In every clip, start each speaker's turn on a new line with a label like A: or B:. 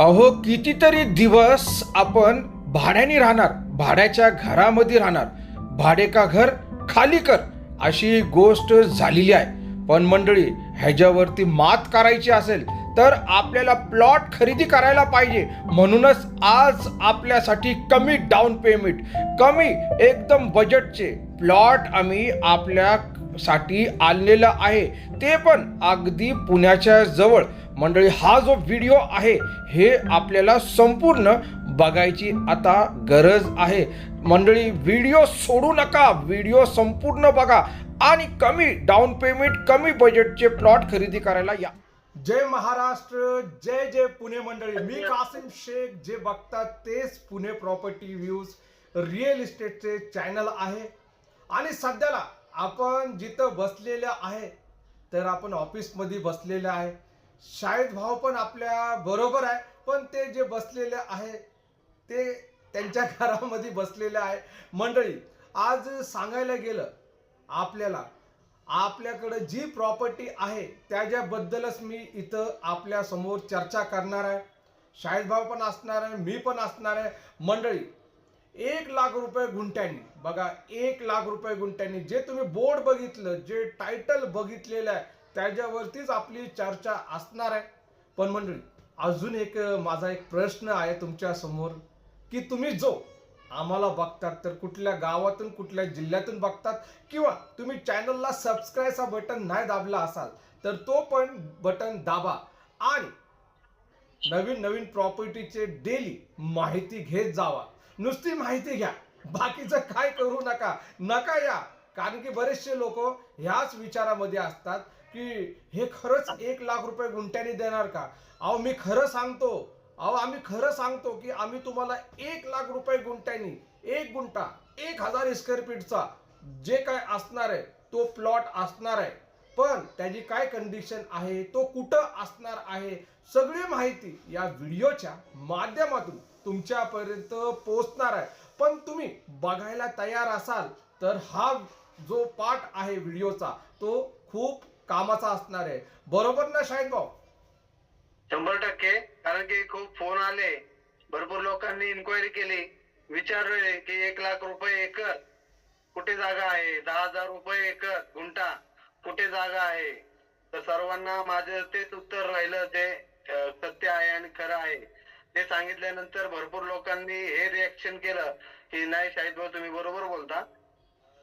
A: अहो कितीतरी दिवस आपण भाड्याने राहणार भाड्याच्या घरामध्ये राहणार. भाडे का घर खाली कर अशी गोष्ट झालेली आहे. पण मंडळी ह्याच्यावरती मात करायची असेल तर आपल्याला प्लॉट खरेदी करायला पाहिजे. म्हणूनच आज आपल्यासाठी कमी डाऊन पेमेंट कमी एकदम बजेटचे प्लॉट आम्ही आपल्यासाठी आणलेलं आहे. ते पण अगदी पुण्याच्या जवळ मंडळी हा जो व्हिडिओ आहे हे आपल्याला संपूर्ण बघायची आता गरज आहे. मंडळी व्हिडिओ सोडू नका. व्हिडिओ संपूर्ण बघा आणि कमी डाऊन पेमेंट कमी बजेटचे प्लॉट खरेदी करायला या. जय महाराष्ट्र जय जय पुणे मंडळी. मी कासिम शेख जे बघतात तेच पुणे प्रॉपर्टी व्ह्यूज रिअल इस्टेटचे चॅनल आहे. आणि सध्याला आपण जिथं बसलेलं आहे तर आपण ऑफिसमध्ये बसलेलं आहे. शाळेत भाव पण आपल्या बरोबर आहे पण ते जे बसलेले आहे ते त्यांच्या घरामध्ये बसलेले आहे. मंडळी आज सांगायला गेलं आपल्याला आपल्याकडं जी प्रॉपर्टी आहे त्याच्याबद्दलच मी इथं आपल्यासमोर चर्चा करणार आहे. शाळेत भाव पण असणार आहे मी पण असणार आहे. मंडळी एक लाख रुपये गुंठ्यांनी बघा एक लाख रुपये गुंठ्यांनी जे तुम्ही बोर्ड बघितलं जे टायटल बघितलेलं आहे त्याच्यावरतीच आपली चर्चा असणार आहे. पण मंडळी अजून एक माझा एक प्रश्न आहे तुमच्यासमोर की तुम्ही जो आम्हाला बघतात तर कुठल्या गावातून कुठल्या जिल्ह्यातून बघतात किंवा तुम्ही चॅनलला सबस्क्राईबचा बटन नाही दाबला असाल तर तो पण बटन दाबा. आणि नवीन नवीन प्रॉपर्टीचे डेली माहिती घेत जावा. नुसती माहिती घ्या. बाकीचं काय करू नका. नका या. कारण की बरेचसे लोक ह्याच विचारामध्ये असतात की हे खरंच एक लाख रुपये गुंठ्याने देणार का? अहो मी खरं सांगतो. अहो आम्ही खरं सांगतो की आम्ही तुम्हाला एक लाख रुपये गुंठ्यानी एक गुंठा एक हजार स्क्वेअर फीटचा जे काय असणार आहे तो प्लॉट असणार आहे. पण त्याची काय कंडिशन आहे? तो कुठं असणार आहे? सगळी माहिती या व्हिडिओच्या माध्यमातून तुमच्यापर्यंत पोहोचणार आहे. पण तुम्ही बघायला तयार असाल तर हा जो पार्ट आहे व्हिडिओचा तो खूप कामाचा असणार आहे. बरोबर ना शाहिद भाऊ
B: शंभर टक्के. कारण की खूप फोन आले. भरपूर लोकांनी इन्क्वायरी केली. विचारले की एक लाख रुपये एकर कुठे जागा आहे? दहा हजार रुपये एकर गुंठा कुठे जागा आहे? तर सर्वांना माझं तेच उत्तर राहिलं ते सत्य आहे आणि खरं आहे. ते सांगितल्यानंतर भरपूर लोकांनी हे रिएक्शन केलं की नाही शाहिद भाऊ तुम्ही बरोबर बोलता.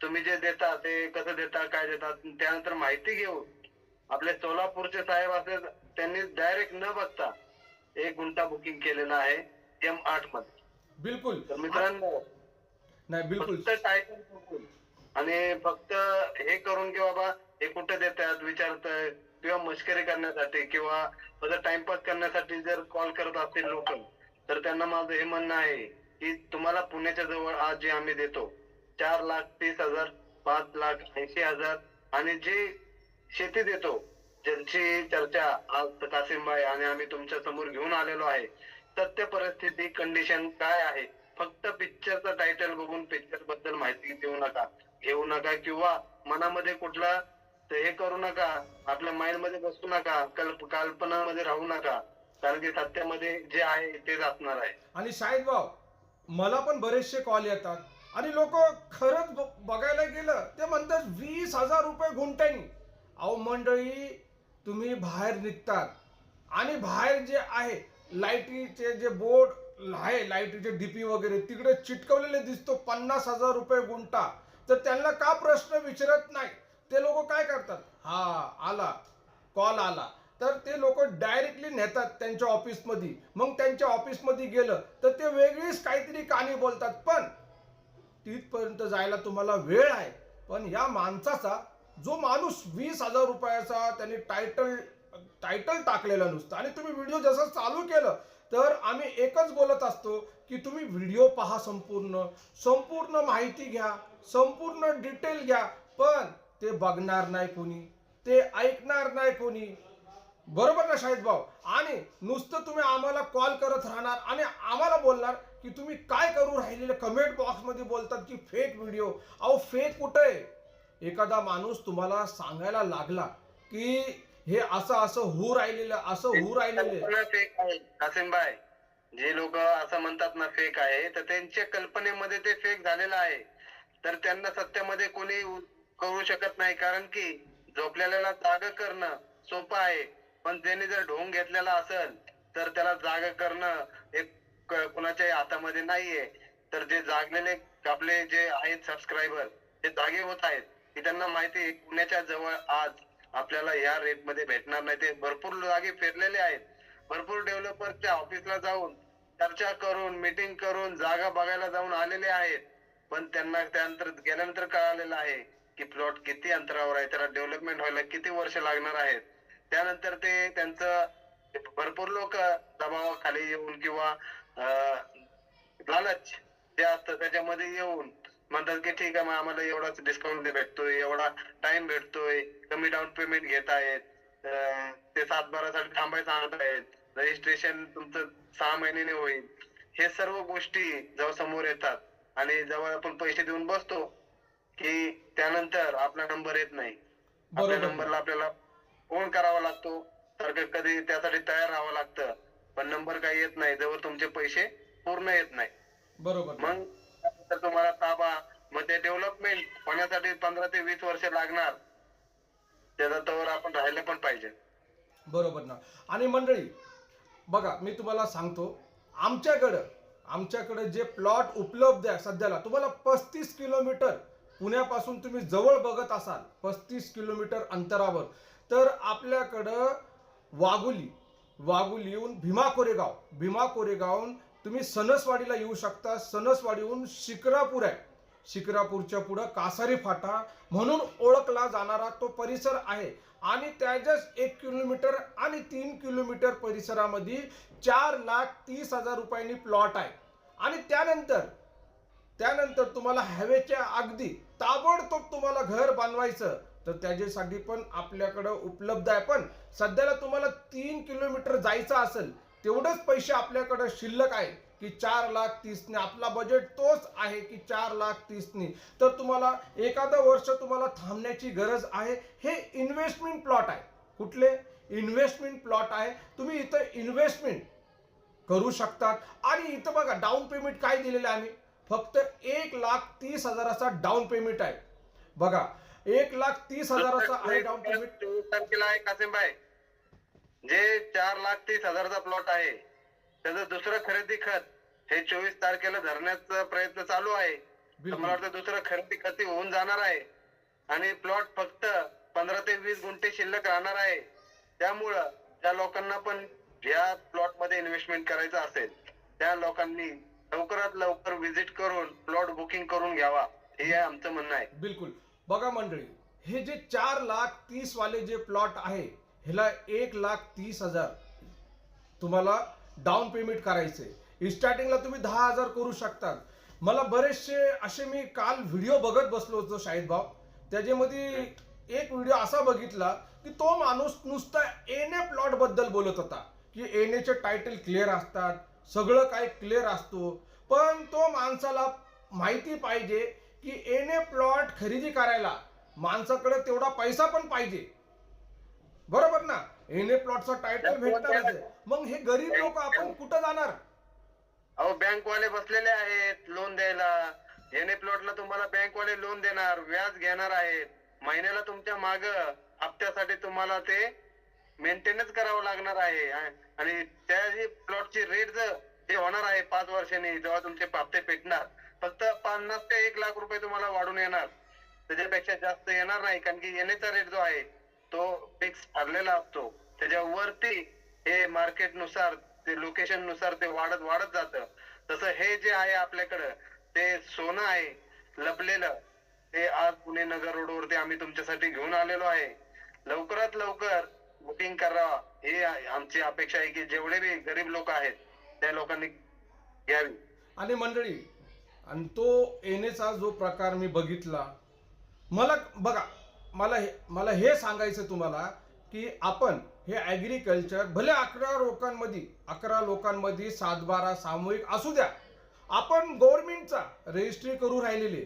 B: तुम्ही जे देता ते कसं देता काय देता त्यानंतर माहिती घेऊन आपले सोलापूरचे साहेब असे त्यांनी डायरेक्ट न बघता एक गुंठा बुकिंग केलेला आहे एम आठमध्ये.
A: बिलकुल.
B: तर मित्रांनो
A: नाही बिलकुल.
B: फक्त टायटल बघून आणि फक्त हे करून की बाबा हे कुठे देतात विचारताय किंवा मस्करी करण्यासाठी किंवा फक्त टाइमपास करण्यासाठी जर कॉल करत असतील लोक तर त्यांना माझं हे म्हणणं आहे की तुम्हाला पुण्याच्या जवळ आज जे आम्ही देतो चार लाख तीस हजार पाच लाख ऐंशी हजार. आणि जे शेती देतो ज्यांची चर्चा आज कासिमबाई आणि आम्ही तुमच्यासमोर घेऊन आलेलो आहे सत्य परिस्थिती कंडिशन काय आहे? फक्त पिक्चरचं टायटल बघून पिक्चरबद्दल माहिती देऊ नका. घेऊ नका किंवा मनामध्ये कुठला हे करू नका आपल्या माइंडमध्ये बसू नका कल्प कल्पनामध्ये राहू नका. कारण की सत्यामध्ये जे आहे तेच असणार आहे.
A: आणि शाहिद भाऊ मला पण बरेचसे कॉल येतात. आणि लोक खरंच बघायला गेलं ते म्हणतात वीस हजार रुपये गुंठ्यानी. अहो मंडळी तुम्ही बाहेर निघतात. आणि बाहेर जे आहे लाईटीचे जे बोर्ड आहे लाईटीचे डीपी वगैरे तिकडे चिटकवलेले दिसतो पन्नास हजार रुपये गुंठा. तर त्यांना का प्रश्न विचारत नाही? ते लोक काय करतात? हा आला. कॉल आला. तर ते लोक डायरेक्टली नेतात त्यांच्या ऑफिसमध्ये. मग त्यांच्या ऑफिसमध्ये गेलं तर ते वेगळीच काहीतरी कहाणी बोलतात. पण तिथपर्यंत जायला तुम्हाला वेळ आहे. पण या माणसाचा जो माणूस वीस हजार रुपयाचा त्यांनी टायटल टायटल टाकलेला नुसतं. आणि तुम्ही व्हिडिओ जसं चालू केलं तर आम्ही एकच बोलत असतो की तुम्ही व्हिडिओ पहा संपूर्ण. संपूर्ण माहिती घ्या संपूर्ण डिटेल घ्या पण ते बघणार नाही कोणी. ते ऐकणार नाही कोणी. बरोबर ना शाहिद भाऊ? आणि नुसतं तुम्ही आम्हाला कॉल करत राहणार आणि आम्हाला बोलणार की तुम्ही काय करू राहिलेले? कमेंट बॉक्समध्ये बोलतात की फेक व्हिडिओ अहो फेक कुठं आहे? एखादा माणूस तुम्हाला सांगायला लागला की हे असं असं होऊ राहिलेलं असं होऊ राहिलेलं
B: फेक आहे. कासिमबाई जे लोक असं म्हणतात ना फेक आहे तर त्यांच्या कल्पनेमध्ये ते फेक झालेलं आहे. तर त्यांना सत्यामध्ये कोणी करू शकत नाही कारण की झोपलेल्याला जाग करणं सोपं आहे. पण त्याने जर ढोंग घेतलेला असेल तर त्याला जाग करणं एक कुणाच्याही हातामध्ये नाहीये तर जे जागलेले आपले जे आहेत सबस्क्रायबर ते जागे होत आहेत की त्यांना माहिती पुण्याच्या जवळ आज आपल्याला या रेटमध्ये भेटणार नाही. ते भरपूर जागे फिरलेले आहेत. भरपूर डेव्हलपरच्या ऑफिसला जाऊन चर्चा करून मीटिंग करून जागा बघायला जाऊन आलेले आहेत. पण त्यांना त्यानंतर गेल्यानंतर कळालेलं आहे की प्लॉट किती अंतरावर आहे त्याला डेव्हलपमेंट व्हायला किती वर्ष लागणार आहेत. त्यानंतर ते त्यांचं भरपूर लोक दबाव दबावाखाली येऊन किंवा लालच जे असतं त्याच्यामध्ये येऊन म्हणतात की ठीक आहे मग आम्हाला एवढाच डिस्काउंट भेटतोय एवढा टाइम भेटतोय कमी डाऊन पेमेंट घेत आहेत ते सात बारासाठी थांबाय सांगत आहेत रजिस्ट्रेशन तुमचं सहा महिन्याने होईल. हे सर्व गोष्टी जेव्हा समोर येतात आणि जेव्हा आपण पैसे देऊन बसतो की त्यानंतर आपला नंबर येत नाही. आपल्या. नंबरला आपल्याला फोन करावा लागतो तर कधी त्यासाठी तयार राहावं लागतं. पण नंबर काही येत नाही जवळ तुमचे पैसे पूर्ण येत नाही.
A: बरोबर.
B: मग तर तुम्हाला ताबा मग ते डेव्हलपमेंट होण्यासाठी पंधरा ते वीस वर्ष लागणार. त्याचा तवर आपण राहिलं पण पाहिजे.
A: बरोबर ना. आणि मंडळी बघा मी तुम्हाला सांगतो आमच्याकडं आमच्याकडे जे प्लॉट उपलब्ध आहे सध्याला तुम्हाला पस्तीस किलोमीटर पुण्यापासून तुम्ही जवळ बघत असाल पस्तीस किलोमीटर अंतरावर तर आपल्याकडं वाघुली वाघुलीहून भीमा कोरेगाव भीमा कोरेगावहून तुम्ही सणसवाडीला येऊ शकता. सणसवाडीहून शिक्रापूर आहे. शिक्रापूरच्या पुढं कासारी फाटा म्हणून ओळखला जाणारा तो परिसर आहे. आणि त्याच्याच एक किलोमीटर आणि तीन किलोमीटर परिसरामध्ये चार लाख तीस हजार रुपयांनी प्लॉट आहे. आणि त्यानंतर त्यानंतर तुम्हाला हवेच्या अगदी ताबडतोब तुम्हाला घर बांधवायचं. तर त्याच्यासाठी पण आपल्याकडं उपलब्ध आहे. पण सध्याला तुम्हाला तीन किलोमीटर जायचं असेल तेवढंच पैसे आपल्याकडं शिल्लक आहे की चार लाख तीसने. आपला बजेट तोच आहे की चार लाख तीसने. तर तुम्हाला एखादं वर्ष तुम्हाला थांबण्याची गरज आहे. हे इन्व्हेस्टमेंट प्लॉट आहे. कुठले? इन्व्हेस्टमेंट प्लॉट आहे. तुम्ही इथं इन्व्हेस्टमेंट करू शकतात. आणि इथं बघा डाऊन पेमेंट काय दिलेलं आहे आम्ही? फक्त एक लाख तीस हजाराचा डाऊन पेमेंट आहे. बघा एक लाख तीस हजाराचा आहे डाऊन पेमेंट
B: चोवीस तारखेला आहे जे चार लाख तीस हजारचा प्लॉट आहे त्याचं दुसरं खरेदी खत हे चोवीस तारखेला धरण्याचा प्रयत्न चालू आहे. तर
A: बिलकुल.
B: मला वाटतं दुसरं खरेदी खती होऊन जाणार आहे. आणि प्लॉट फक्त पंधरा ते वीस गुंठे शिल्लक राहणार आहे. त्यामुळं त्या लोकांना पण या प्लॉटमध्ये इन्व्हेस्टमेंट करायचं असेल त्या लोकांनी लवकरात लवकर व्हिजिट करून प्लॉट बुकिंग करून घ्यावा. हे आमचं म्हणणं आहे.
A: बिलकुल. बघा मंडळी हे जे चार लाख तीस वाले जे प्लॉट आहे ह्याला एक लाख तीस हजार. तुम्हाला डाऊन पेमेंट करायचे स्टार्टिंगला तुम्ही दहा हजार करू शकतात मला बरेचसे असे मी काल व्हिडिओ बघत बसलो होतो शाहिद भाऊ. त्याच्यामध्ये एक व्हिडिओ असा बघितला की तो माणूस नुसता एने प्लॉटबद्दल बोलत होता. की एनेचे टायटल क्लिअर असतात सगळं काय क्लिअर असतो. पण तो माणसाला माहिती पाहिजे की एने प्लॉट खरेदी करायला माणसाकडे तेवढा पैसा पण पाहिजे. बरोबर ना? एने प्लॉटचा टायटल भेटणारच मग हे गरीब लोक आपण कुठं जाणार?
B: अहो बँकवाले बसलेले आहेत लोन द्यायला. एने प्लॉटला तुम्हाला बँकवाले लोन देणार व्याज घेणार आहेत. महिन्याला तुमच्या माग हप्त्यासाठी तुम्हाला ते मेंटेनन्स करावं लागणार आहे. आणि त्या प्लॉटची रेट जर जे होणार आहे पाच वर्षांनी जेव्हा तुमचे हप्ते पेटणार फक्त पन्नास ते एक लाख रुपये तुम्हाला वाढून येणार. त्याच्यापेक्षा जास्त येणार नाही कारण की येण्याचा रेट जो आहे तो फिक्स ठरलेला असतो. त्याच्यावरती हे मार्केटनुसार ते लोकेशननुसार ते वाढत वाढत जात. तसं हे जे आहे आपल्याकडं ते सोनं आहे लपलेलं. ते आज पुणे नगर रोडवरती आम्ही तुमच्यासाठी घेऊन आलेलो आहे. लवकरात लवकर बुकिंग करा. हे आमची अपेक्षा आहे की जेवढे बी गरीब लोक आहेत त्या लोकांनी घ्यावी.
A: आणि मंडळी आणि तो येण्याचा जो प्रकार मी बघितला मला बघा मला हे मला हे सांगायचं तुम्हाला की आपण हे ॲग्रिकल्चर भले अकरा लोकांमध्ये अकरा लोकांमध्ये सातबारा सामूहिक असू द्या आपण गव्हर्नमेंटचा रजिस्ट्री करू राहिलेले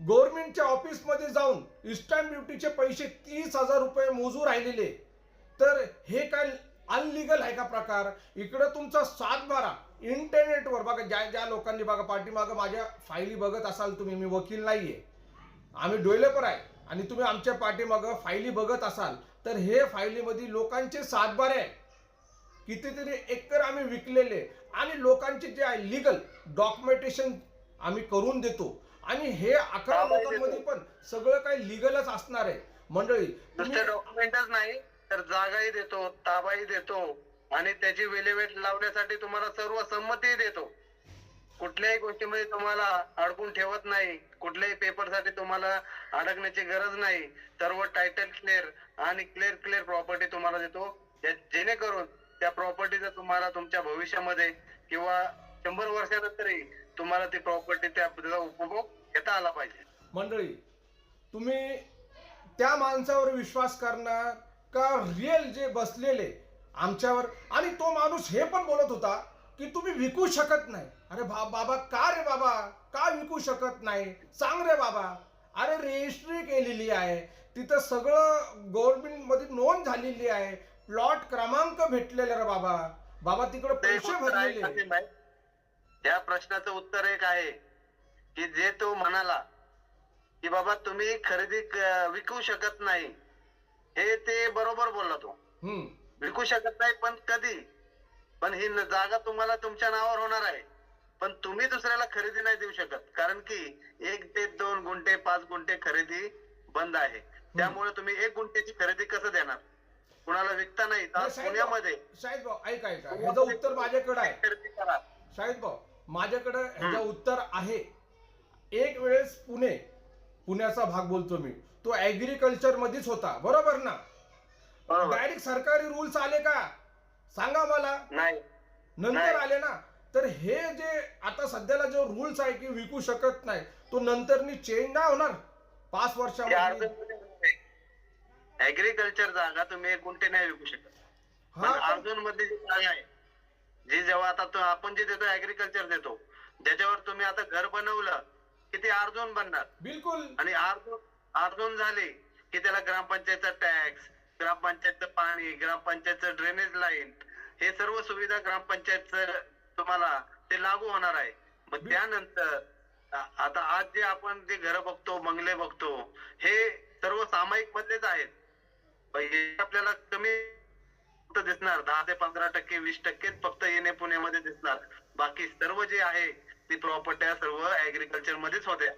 A: गव्हर्नमेंटच्या ऑफिसमध्ये जाऊन इस्टॅम्प ड्युटीचे पैसे तीस हजार रुपये मोजू राहिलेले तर हे काय अनलिगल आहे का प्रकार? इकडं तुमचा सात बारा. इंटरनेटवर बघा ज्या ज्या लोकांनी बघा पाठीमागं माझ्या फायली बघत असाल तुम्ही मी वकील नाहीये. आम्ही डेव्हलपर आहे आणि तुम्ही आमच्या पाठीमागं फायली बघत असाल तर हे फायलीमध्ये लोकांचे सातबारे आहे कितीतरी एकर आम्ही विकलेले आणि लोकांचे जे आहे लिगल डॉक्युमेंटेशन आम्ही करून देतो. आणि हे अकरा लोकांमध्ये. पण सगळं काही लिगलच असणार आहे. मंडळी
B: डॉक्युमेंटच नाही. तर जागाही देतो ताबाही देतो आणि त्याची वेळेवेट लावण्यासाठी तुम्हाला सर्व संमतीही देतो. कुठल्याही गोष्टीमध्ये तुम्हाला अडकून ठेवत नाही कुठल्याही पेपरसाठी तुम्हाला अडकण्याची गरज नाही. सर्व टायटल क्लिअर आणि क्लिअर क्लिअर प्रॉपर्टी तुम्हाला देतो. जेणेकरून त्या प्रॉपर्टीचा तुम्हाला तुमच्या भविष्यामध्ये किंवा शंभर वर्षानंतरही तुम्हाला ती प्रॉपर्टी त्या उपभोग घेता आला पाहिजे.
A: मंडळी तुम्ही त्या माणसावर विश्वास करणार का रिअल जे बसलेले आमच्यावर? आणि तो माणूस हे पण बोलत होता की तुम्ही विकू शकत नाही. अरे बा बाबा का रे बाबा? का विकू शकत नाही? सांग रे बाबा. अरे रजिस्ट्री केलेली आहे. तिथं सगळं गव्हर्नमेंटमध्ये नोंद झालेली आहे. प्लॉट क्रमांक भेटलेले रे बाबा. बाबा तिकडे पैसे भरलेले?
B: त्या प्रश्नाचं उत्तर एक आहे की जे तो म्हणाला की बाबा तुम्ही खरेदी विकू शकत नाही. हे ते बरोबर बोलला तो.
A: हम्म.
B: विकू शकत नाही पण कधी? पण ही न- जागा तुम्हाला तुमच्या नावावर होणार आहे. पण तुम्ही दुसऱ्याला खरेदी नाही देऊ शकत. कारण की एक ते दोन गुंठे पाच गुंठे खरेदी बंद आहे. त्यामुळे तुम्ही एक गुंठ्याची खरेदी कसं देणार? कुणाला विकता नाही.
A: शाहिद
B: पुण्यामध्ये.
A: भाऊ, ऐका ऐका. ह्याचं उत्तर माझ्याकडे आहे.
B: खरेदी करा.
A: शाहिद भाऊ माझ्याकडे ह्याचं उत्तर आहे. एक वेळेस पुणे पुण्याचा भाग बोलतो मी. तो ऍग्रिकल्चर मध्येच होता. बरोबर ना? डायरेक्ट सरकारी रूल्स आले का? सांगा मला.
B: नाही.
A: नंतर
B: नाही.
A: आले ना? तर हे जे आता सध्याला जो रूल्स आहे की विकू शकत नाही तो नंतरनी चेंज नाही होणार? पाच वर्षामध्ये.
B: ऍग्रिकल्चर जागा तुम्ही गुंठे नाही विकू शकत.
A: हा
B: अर्जुनमध्ये जी जागा आहे जी जेव्हा आता आपण जे देतो ऍग्रिकल्चर देतो ज्याच्यावर तुम्ही आता घर बनवलं की ते अर्जुन बनणार.
A: बिलकुल.
B: आणि अर्जुन अर्जुन झाले की त्याला ग्रामपंचायतचा टॅक्स ग्रामपंचायतचं पाणी ग्रामपंचायतचं ड्रेनेज लाईन हे सर्व सुविधा ग्रामपंचायतचं तुम्हाला ते लागू होणार आहे. मग त्यानंतर आता आज जे आपण जे घर बघतो बंगले बघतो हे सर्व सामायिक मधलेच आहेत. आपल्याला कमी फक्त दिसणार दहा ते पंधरा टक्के वीस टक्केच फक्त येणे पुण्यामध्ये दिसणार. बाकी सर्व जे आहे ती प्रॉपर्ट्या सर्व ऍग्रिकल्चर मध्येच होत्या.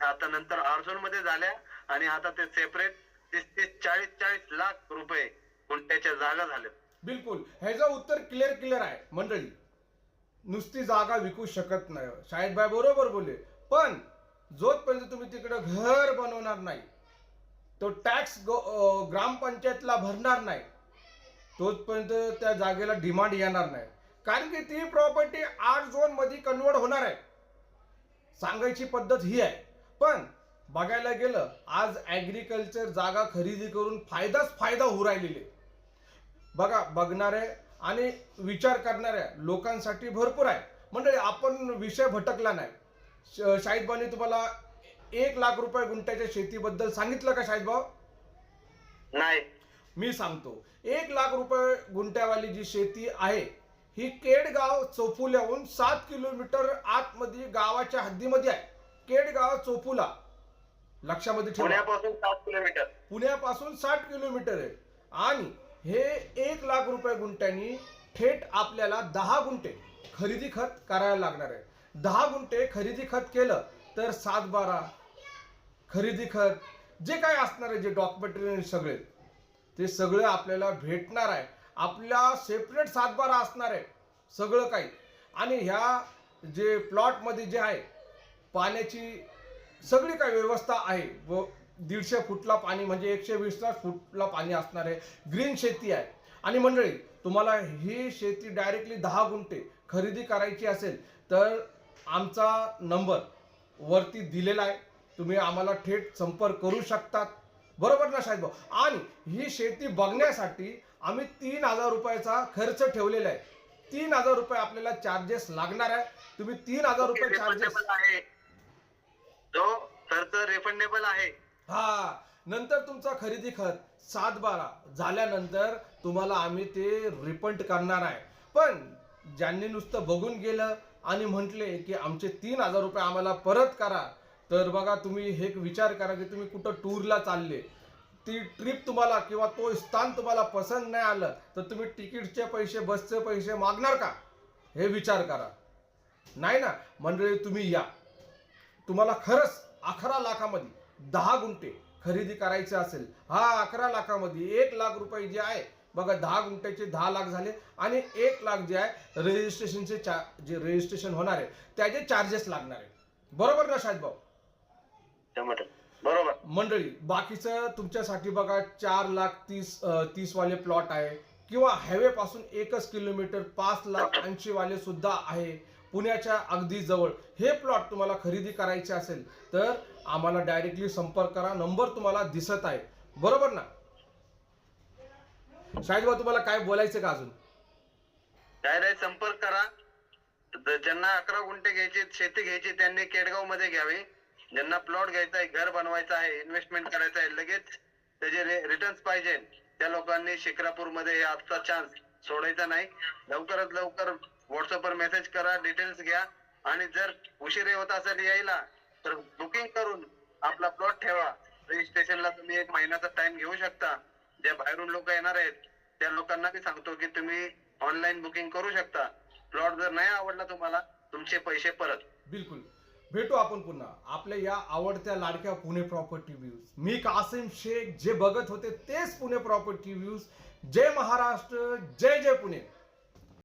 B: आता नंतर अर्जुनमध्ये झाल्या आणि आता ते सेपरेट तीस तीस चाळीस चाळीस लाख रुपये गुंठ्याच्या जागा झाल्या
A: बिलकुल. ह्याचं उत्तर क्लिअर क्लिअर आहे मंडळी. नुसती जागा विकू शकत नाही. शाहिद भाई बरोबर बोलले. पण जोपर्यंत तुम्ही तिकडं घर बनवणार नाही तो टॅक्स ग्रामपंचायतला भरणार नाही तोचपर्यंत त्या जागेला डिमांड येणार नाही. कारण की ती प्रॉपर्टी आठ झोनमध्ये कन्वर्ट होणार आहे. सांगायची पद्धत ही आहे. पण बघायला गेलं आज ॲग्रिकल्चर जागा खरेदी करून फायदाच फायदा होऊ राहिलेले. बघा बघणारे आणि विचार करणाऱ्या लोकांसाठी भरपूर आहे. मंडळी आपण विषय भटकला नाही. श- शाहिद भाऊनी तुम्हाला एक लाख रुपये गुंठ्याच्या शेतीबद्दल सांगितलं का शाहिद भाऊ
B: नाही.
A: मी सांगतो एक लाख रुपये गुंठ्यावाली जी शेती आहे ही केडगाव चोफुल्याहून सात किलोमीटर आतमध्ये गावाच्या हद्दीमध्ये आहे. केडगाव चोफुला लक्षामध्ये
B: पुण्यापासून सात किलोमीटर.
A: पुण्यापासून साठ किलोमीटर आहे. आणि हे एक लाख रुपये गुंठ्यांनी थेट आपल्याला दहा गुंठे खरेदी खत करायला लागणार आहे. दहा गुंठे खरेदी खत केलं तर सात बारा खरेदी खत जे काय असणार आहे जे डॉक्युमेंटरी सगळे ते सगळं आपल्याला भेटणार आहे. आपल्या सेपरेट सातबारा असणार आहे सगळं काही. आणि ह्या जे प्लॉटमध्ये जे आहे पाण्याची सगळी काही व्यवस्था आहे. व दीडशे फुटला पाणी म्हणजे एकशे वीसला फुटला पाणी असणार आहे. ग्रीन शेती आहे. आणि मंडळी तुम्हाला ही शेती डायरेक्टली दहा गुंठे खरेदी करायची असेल तर आमचा नंबर वरती दिलेला आहे. तुम्ही आम्हाला थेट संपर्क करू शकतात. बरोबर ना साहेब? आणि ही शेती बघण्यासाठी आम्ही तीन हजार रुपयाचा खर्च ठेवलेला आहे. तीन हजार रुपये आपल्याला चार्जेस लागणार आहे. तुम्ही तीन हजार रुपये चार्जेस
B: जो खर्च रिफंडेबल आहे.
A: हा नंतर तुमचा खरेदी खत सात बारा. झाल्यानंतर तुम्हाला आम्ही ते रिफंड करणार आहे. पण ज्यांनी नुसतं बघून गेलं आणि म्हटले की आमचे तीन हजार रुपये आम्हाला परत करा तर बघा तुम्ही हे विचार करा की तुम्ही कुठं टूरला चालले. ती ट्रिप तुम्हाला किंवा तो स्थान तुम्हाला पसंत नाही आलं तर तुम्ही तिकीटचे पैसे बसचे पैसे मागणार का? हे विचार करा. नाही ना? मंडळी तुम्ही या. तुम्हाला खरंच अकरा लाखामध्ये दहा गुंठे खरेदी करायचे असेल. हा अकरा लाखामध्ये एक लाख रुपये जे आहे बघा दहा गुंठ्याचे दहा लाख झाले आणि एक लाख जे आहे रजिस्ट्रेशनचे चा जे रजिस्ट्रेशन होणार आहे त्याचे चार्जेस लागणार आहे. बरोबर ना शाहिद भाऊ?
B: बरोबर.
A: मंडळी बाकीचं तुमच्यासाठी बघा चार लाख तीस तीस वाले प्लॉट आहे. किंवा हायवे पासून एकच किलोमीटर पाच लाख ऐंशी वाले सुद्धा आहे. पुण्याच्या अगदी जवळ हे प्लॉट तुम्हाला खरेदी करायचे असेल तर आम्हाला डायरेक्टली संपर्क करा. नंबर तुम्हाला दिसत आहे. बरोबर ना? शाहिद भाऊ तुम्हाला काय बोलायचं का अजून?
B: डायरेक्ट संपर्क करा. ज्यांना अकरा गुंठे घ्यायचे शेती घ्यायची त्यांनी केडगावमध्ये घ्यावी. ज्यांना प्लॉट घ्यायचा आहे घर बनवायचं आहे इन्व्हेस्टमेंट करायचं आहे लगेच त्याचे रिटर्न्स पाहिजे. त्या लोकांनी शिक्रापूरमध्ये आजचा चान्स सोडायचा नाही. लवकरात लवकर व्हॉट्सअपवर मेसेज करा डिटेल्स घ्या. आणि जर उशीर होत असेल यायला तर बुकिंग करून आपला प्लॉट ठेवा. रजिस्ट्रेशनला तुम्ही एक महिन्याचा टाइम घेऊ शकता. ज्या बाहेरून लोक येणार आहेत त्या लोकांना मी सांगतो की तुम्ही ऑनलाईन बुकिंग करू शकता. प्लॉट जर नाही आवडला तुम्हाला तुमचे पैसे परत.
A: बिलकुल. भेटू आपण पुन्हा. आपल्या या आवडत्या लाडक्या पुणे प्रॉपर्टी व्ह्यूज मी कासिम शेख जे बघत होते तेच पुणे प्रॉपर्टी व्ह्यूज जय महाराष्ट्र जय जय पुणे.